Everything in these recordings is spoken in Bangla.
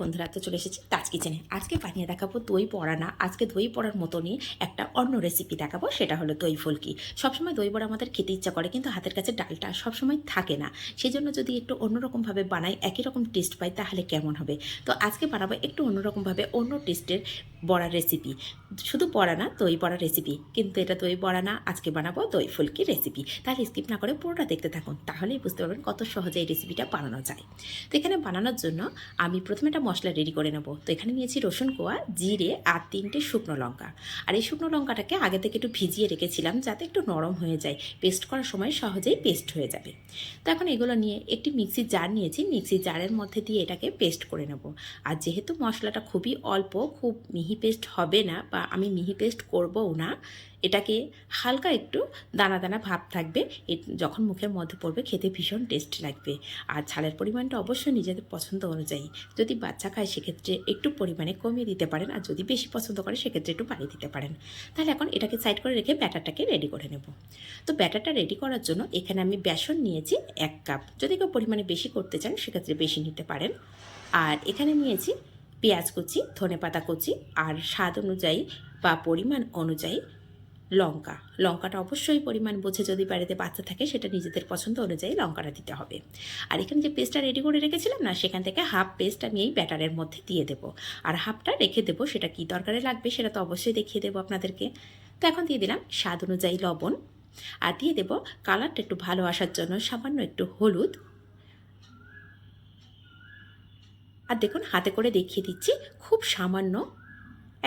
বন্ধুরা, তো চলে এসেছি তাজ কিচেনে আজকে বানিয়ে দেখাবো দই পড়া না, আজকে দই পড়ার মতনই একটা অন্য রেসিপি দেখাবো, সেটা হলো দই ফুলকি। সবসময় দই বড়া আমাদের খেতে ইচ্ছা করে, কিন্তু হাতের কাছে ডালটা সবসময় থাকে না। সেই জন্য যদি একটু অন্যরকমভাবে বানাই, একই রকম টেস্ট পাই, তাহলে কেমন হবে? তো আজকে বানাবো একটু অন্যরকমভাবে অন্য টেস্টের বড়ার রেসিপি শুধু বড়া না, দই বড়ার রেসিপি কিন্তু এটা দই বড়া না, আজকে বানাবো দই ফুলকি রেসিপি তাহলে স্কিপ না করে পুরোটা দেখতে থাকুন, তাহলেই বুঝতে পারবেন কত সহজে এই রেসিপিটা বানানো যায়। তো এখানে বানানোর জন্য আমি প্রথমে একটা মশলা রেডি করে নেব। তো এখানে নিয়েছি রসুন কোয়া, জিরে আর তিনটে শুকনো লঙ্কা। আর এই শুকনো লঙ্কাটাকে আগে থেকে একটু ভিজিয়ে রেখেছিলাম যাতে একটু নরম হয়ে যায়। পেস্ট করার সময় সহজেই পেস্ট হয়ে যাবে। তো এখন এগুলো নিয়ে একটি মিক্সি জার নিয়েছি। মিক্সি জারের মধ্যে দিয়ে এটাকে পেস্ট করে নেব। আর যেহেতু মশলাটা খুবই অল্প, খুব মিহি পেস্ট হবে না বা আমি মিহি পেস্ট করবও না, এটাকে হালকা একটু দানা দানা ভাব থাকবে যখন মুখের মধ্যে পড়বে খেতে ভীষণ টেস্ট লাগবে। আর ঝালের পরিমাণটা অবশ্যই নিজেদের পছন্দ অনুযায়ী। যদি বাচ্চা খায় সেক্ষেত্রে একটু পরিমাণে কমিয়ে দিতে পারেন, আর যদি বেশি পছন্দ করে সেক্ষেত্রে একটু বাড়িয়ে দিতে পারেন। তাহলে এখন এটাকে সাইড করে রেখে ব্যাটারটাকে রেডি করে নেব। তো ব্যাটারটা রেডি করার জন্য এখানে আমি বেসন নিয়েছি এক কাপ যদি কেউ পরিমাণে বেশি করতে চান সেক্ষেত্রে বেশি নিতে পারেন। আর এখানে নিয়েছি পেঁয়াজ কুচি ধনেপাতা কুচি আর স্বাদ অনুযায়ী বা পরিমাণ অনুযায়ী লঙ্কা। লঙ্কাটা অবশ্যই পরিমাণ বুঝে যদি বাড়িতে বাচ্চা থাকে, সেটা নিজেদের পছন্দ অনুযায়ী লঙ্কাটা দিতে হবে। আর এখানে যে পেস্টটা রেডি করে রেখেছিলাম না, সেখান থেকে হাফ পেস্ট আমি এই ব্যাটারের মধ্যে দিয়ে দেবো। আর হাফটা রেখে দেবো, সেটা কী দরকারে লাগবে সেটা তো অবশ্যই দেখিয়ে দেবো আপনাদেরকে। তো এখন দিয়ে দিলাম স্বাদ অনুযায়ী লবণ। আর দিয়ে দেবো কালারটা একটু ভালো আসার জন্য সামান্য একটু হলুদ আর দেখুন, হাতে করে দেখিয়ে দিচ্ছি, খুব সামান্য,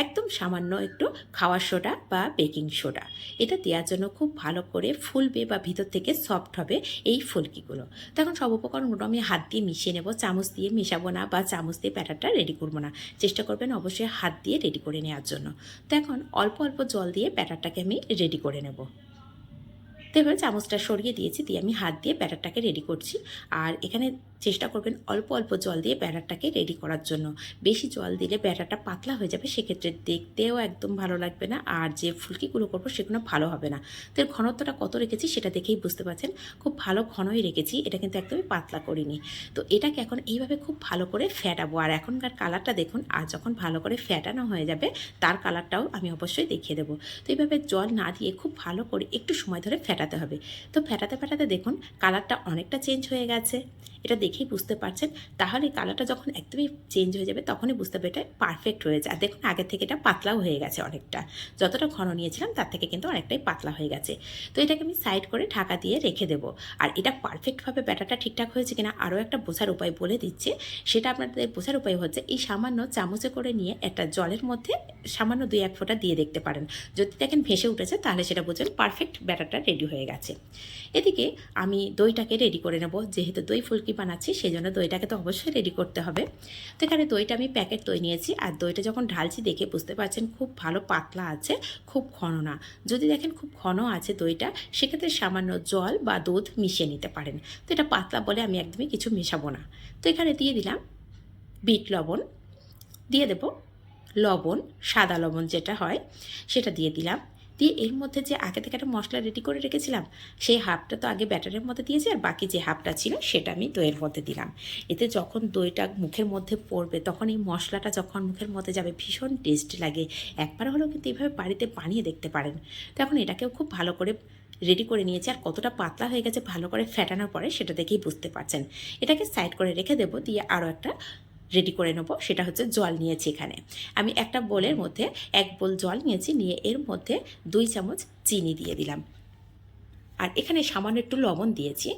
একদম সামান্য একটু খাওয়ার সোডা বা বেকিং সোডা। এটা দেওয়ার জন্য খুব ভালো করে ফুলবে বা ভিতর থেকে সফট হবে এই ফুলকিগুলো। তখন সব উপকরণগুলো আমি হাত দিয়ে মিশিয়ে নেব, চামচ দিয়ে মেশাবো না বা চামচ দিয়ে ব্যাটারটা রেডি করব না। চেষ্টা করবেন অবশ্যই হাত দিয়ে রেডি করে নেওয়ার জন্য। তো এখন অল্প অল্প জল দিয়ে ব্যাটারটাকে আমি রেডি করে নেব। তো এবার চামচটা সরিয়ে দিয়েছি, দিয়ে আমি হাত দিয়ে ব্যাটারটাকে রেডি করছি। আর এখানে চেষ্টা করবেন অল্প অল্প জল দিয়ে ব্যাটারটাকে রেডি করার জন্য। বেশি জল দিলে ব্যাটারটা পাতলা হয়ে যাবে, সেক্ষেত্রে দেখতেও একদম ভালো লাগবে না। আর যে ফুলকিগুলো করব সেগুলো ভালো হবে না। তো এর ঘনত্বটা কত রেখেছি সেটা দেখেই বুঝতে পারছেন। খুব ভালো ঘনই রেখেছি, এটা কিন্তু একদমই পাতলা করিনি। তো এটাকে এখন এইভাবে খুব ভালো করে ফ্যাটাবো আর এখনকার কালারটা দেখুন, আর যখন ভালো করে ফ্যাটানো হয়ে যাবে, তার কালারটাও আমি অবশ্যই দেখিয়ে দেবো। তো এইভাবে জল না দিয়ে খুব ভালো করে একটু সময় ধরে ফ্যাটাতে হবে। তো ফ্যাটাতে ফ্যাটাতে দেখুন, কালারটা অনেকটা চেঞ্জ হয়ে গেছে। এটা দেখেই বুঝতে পারছেন। তাহলে কালারটা যখন একদমই চেঞ্জ হয়ে যাবে, তখনই বুঝতে হবে এটা পারফেক্ট হয়ে যায়। আর দেখুন আগে থেকে এটা পাতলাও হয়ে গেছে অনেকটা। যতটা ঘন নিয়েছিলাম, তার থেকে কিন্তু অনেকটাই পাতলা হয়ে গেছে। তো এটাকে আমি সাইড করে ঢাকা দিয়ে রেখে দেবো। আর এটা পারফেক্টভাবে ব্যাটারটা ঠিকঠাক হয়েছে কিনা, আরও একটা বোঝার উপায় বলে দিচ্ছে। সেটা আপনাদের বোঝার উপায় হচ্ছে, এই সামান্য চামচে করে নিয়ে একটা জলের মধ্যে সামান্য দুই এক ফোঁটা দিয়ে দেখতে পারেন। যদি দেখেন ভেসে উঠেছে, তাহলে সেটা বুঝবেন পারফেক্ট ব্যাটারটা রেডি হয়ে গেছে। এদিকে আমি দইটাকে রেডি করে নেব। যেহেতু দই ফুলকি বানাচ্ছি সেই জন্য দইটাকে তো অবশ্যই রেডি করতে হবে। তো এখানে দইটা আমি প্যাকেট দই নিয়েছি, আর দইটা যখন ঢালছি দেখে বুঝতে পারছেন খুব ভালো পাতলা আছে, খুব ঘন না। যদি দেখেন খুব ঘন আছে দইটা, সেক্ষেত্রে সামান্য জল বা দুধ মিশিয়ে নিতে পারেন। তো এটা পাতলা বলে আমি একদমই কিছু মেশাবো না। তো এখানে দিয়ে দিলাম বিট লবণ, দিয়ে দেব লবণ, সাদা লবণ যেটা হয়, সেটা দিয়ে দিলাম। দিয়ে এর মধ্যে যে আগে থেকে একটা মশলা রেডি করে রেখেছিলাম, সেই হাফটা তো আগে ব্যাটারের মধ্যে দিয়েছি আর বাকি যে হাফটা ছিল সেটা আমি দইয়ের মধ্যে দিলাম। এতে যখন দইটা মুখের মধ্যে পড়বে, তখন এই মশলাটা যখন মুখের মধ্যে যাবে, ভীষণ টেস্ট লাগে। একবার হলেও কিন্তু এইভাবে বাড়িতে বানিয়ে দেখতে পারেন। তখন এটাকেও খুব ভালো করে রেডি করে নিয়েছি আর কতটা পাতলা হয়ে গেছে, ভালো করে ফ্যাটানোর পরে সেটা দেখেই বুঝতে পারছেন। এটাকে সাইড করে রেখে দেবো, দিয়ে আরও একটা রেডি করে নেব, সেটা হচ্ছে জল নিয়েছি এখানে। আমি একটা বোলের মধ্যে এক বোল জল নিয়েছি, নিয়ে এর মধ্যে দুই চামচ চিনি দিয়ে দিলাম। আর এখানে সামান্য একটু লবণ দিয়েছি,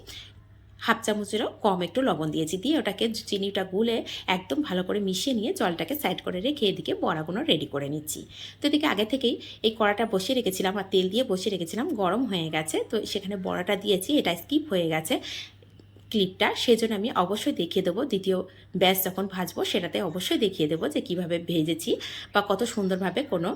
হাফ চামচেরও কম একটু লবণ দিয়েছি, দিয়ে ওটাকে চিনিটা গুলে একদম ভালো করে মিশিয়ে নিয়ে জলটাকে সাইড করে রেখে এদিকে বড়াগুলো রেডি করে নিচ্ছি। তো এদিকে আগে থেকেই এই কড়াটা বসিয়ে রেখেছিলাম, আর তেল দিয়ে বসিয়ে রেখেছিলাম, গরম হয়ে গেছে, তো সেখানে বড়াটা দিয়েছি, এটা স্কিপ হয়ে গেছে। ক্লিপটা সেজন্য আমি অবশ্যই দেখিয়ে দেবো। দ্বিতীয় ব্যাচ যখন ভাজবো, সেটাতে অবশ্যই দেখিয়ে দেবো যে কীভাবে ভেজেছি বা কত সুন্দরভাবে কোনো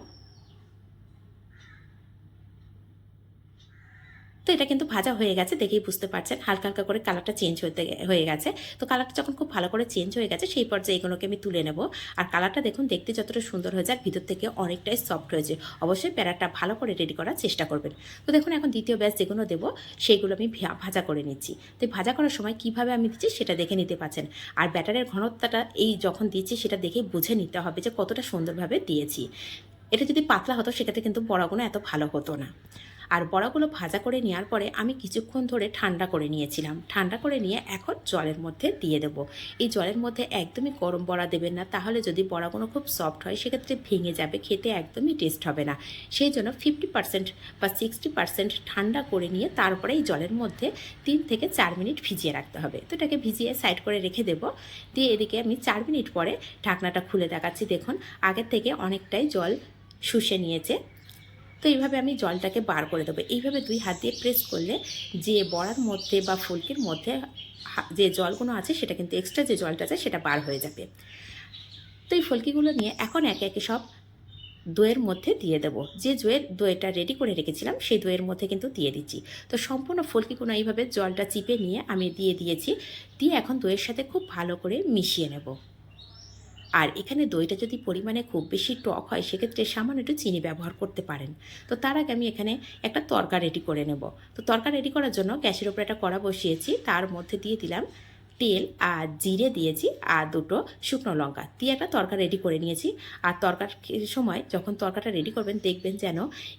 তো এটা কিন্তু ভাজা হয়ে গেছে, দেখেই বুঝতে পারছেন। হালকা হালকা করে কালারটা চেঞ্জ হতে হয়ে গেছে। তো কালারটা যখন খুব ভালো করে চেঞ্জ হয়ে গেছে, সেই পর্যায়ে এগুলোকে আমি তুলে নেব। আর কালারটা দেখুন, দেখতে যতটা সুন্দর হয়েছে, আর ভিতর থেকে অনেকটাই সফট হয়েছে অবশ্যই প্যারাটা ভালো করে রেডি করার চেষ্টা করবেন। তো দেখুন, এখন দ্বিতীয় ব্যাচ যেগুলো দেবো, সেইগুলো আমি ভাজা করে নিচ্ছি। তো ভাজা করার সময় কীভাবে আমি দিচ্ছি, সেটা দেখে নিতে পারছেন। আর ব্যাটারের ঘনত্বটা এই যখন দিচ্ছি, সেটা দেখে বুঝে নিতে হবে যে কতটা সুন্দরভাবে দিয়েছি। এটা যদি পাতলা হতো, সেক্ষেত্রে কিন্তু বড়াগুলো এত ভালো হতো না। আর বড়াগুলো ভাজা করে নেওয়ার পরে আমি কিছুক্ষণ ধরে ঠান্ডা করে নিয়েছিলাম। ঠান্ডা করে নিয়ে এখন জলের মধ্যে দিয়ে দেবো। এই জলের মধ্যে একদমই গরম বড়া দেবেন না। তাহলে যদি বড়াগুলো খুব সফট হয়, সেক্ষেত্রে ভেঙে যাবে, খেতে একদমই টেস্ট হবে না। সেই জন্য ফিফটি পার্সেন্ট বা সিক্সটি পার্সেন্ট ঠান্ডা করে নিয়ে তারপরে এই জলের মধ্যে তিন থেকে চার মিনিট ভিজিয়ে রাখতে হবে। তো এটাকে ভিজিয়ে সাইড করে রেখে দেব। দিয়ে এদিকে আমি চার মিনিট পরে ঢাকনাটা খুলে দেখাচ্ছি। দেখুন, আগের থেকে অনেকটাই জল শুষে নিয়েছে। তো এইভাবে আমি জলটাকে বার করে দেবো। এইভাবে দুই হাত দিয়ে প্রেস করলে যে বড়ার মধ্যে বা ফুলকির মধ্যে যে জলগুলো আছে সেটা কিন্তু এক্সট্রা যে জলটা আছে সেটা বার হয়ে যাবে। তো এই ফুলকিগুলো নিয়ে এখন একে একে সব দইয়ের মধ্যে দিয়ে দেবো। যে দইয়ের, দইটা রেডি করে রেখেছিলাম সেই দইয়ের মধ্যে কিন্তু দিয়ে দিচ্ছি। তো সম্পূর্ণ ফুলকিগুলো এইভাবে জলটা চিপে নিয়ে আমি দিয়ে দিয়েছি। দিয়ে এখন দইয়ের সাথে খুব ভালো করে মিশিয়ে নেব। আর এখানে দইটা যদি পরিমাণে খুব বেশি টক হয়, সেক্ষেত্রে সামান্য একটু চিনি ব্যবহার করতে পারেন। তো তার আগে আমি এখানে একটা তরকা রেডি করে নেব। তো তরকা রেডি করার জন্য গ্যাসের ওপরে একটা কড়া বসিয়েছি, তার মধ্যে দিয়ে দিলাম তেল আর জিরে দিয়েছি আর দুটো শুকনো লঙ্কা। দিয়ে একটা তরকা রেডি করে নিয়েছি। আর তরকার সময় যখন তরকাটা রেডি করবেন, দেখবেন যেন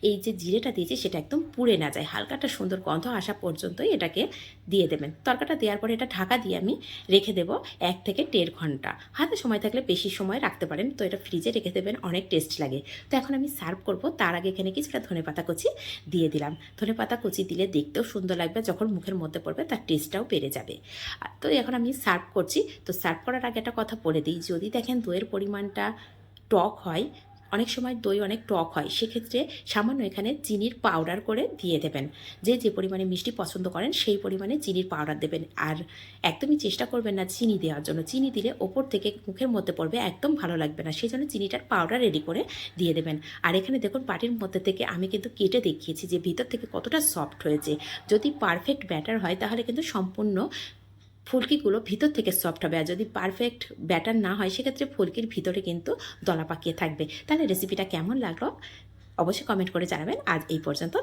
এই যে জিরেটা দিয়েছি, সেটা একদম পুড়ে না যায়। হালকা একটা সুন্দর গন্ধ আসা পর্যন্তই এটাকে দিয়ে দেবেন। তরকাটা দেওয়ার পরে এটা ঢাকা দিয়ে আমি রেখে দেবো এক থেকে দেড় ঘণ্টা। হাতে সময় থাকলে বেশি সময় রাখতে পারেন। তো এটা ফ্রিজে রেখে দেবেন, অনেক টেস্ট লাগে। তো এখন আমি সার্ভ করব। তার আগে এখানে কিছুটা ধনে পাতা কুচি দিয়ে দিলাম। ধনে পাতা কুচি দিলে দেখতেও সুন্দর লাগবে। যখন মুখের মধ্যে পড়বে, তার টেস্টটাও বেড়ে যাবে। তো এখন আমি সার্ভ করছি, তো সার্ভ করার আগে একটা কথা বলে দিই। যদি দেখেন দইয়ের পরিমাণটা টক হয়, অনেক সময় দই অনেক টক হয়, সেক্ষেত্রে সামান্য এখানে চিনির পাউডার করে দিয়ে দেবেন। যে যে পরিমাণে মিষ্টি পছন্দ করেন, সেই পরিমাণে চিনির পাউডার দেবেন। আর একদমই চেষ্টা করবেন না চিনি দেওয়ার জন্য। চিনি দিলে ওপর থেকে মুখের মধ্যে পড়বে, একদম ভালো লাগবে না। সেই জন্য চিনিটার পাউডার রেডি করে দিয়ে দেবেন। আর এখানে দেখুন, পাটির মধ্যে থেকে আমি কিন্তু কেটে দেখিয়েছি যে, ভিতর থেকে কতটা সফট হয়েছে। যদি পারফেক্ট ব্যাটার হয়, তাহলে কিন্তু সম্পূর্ণ ফুলকিগুলো ভিতর থেকে সফট হবে। আর যদি পারফেক্ট ব্যাটার না হয়, সেক্ষেত্রে ফুলকির ভিতরে কিন্তু দলা পাকিয়ে থাকবে। তাহলে রেসিপিটা কেমন লাগল? অবশ্যই কমেন্ট করে জানাবেন। আজ এই পর্যন্ত।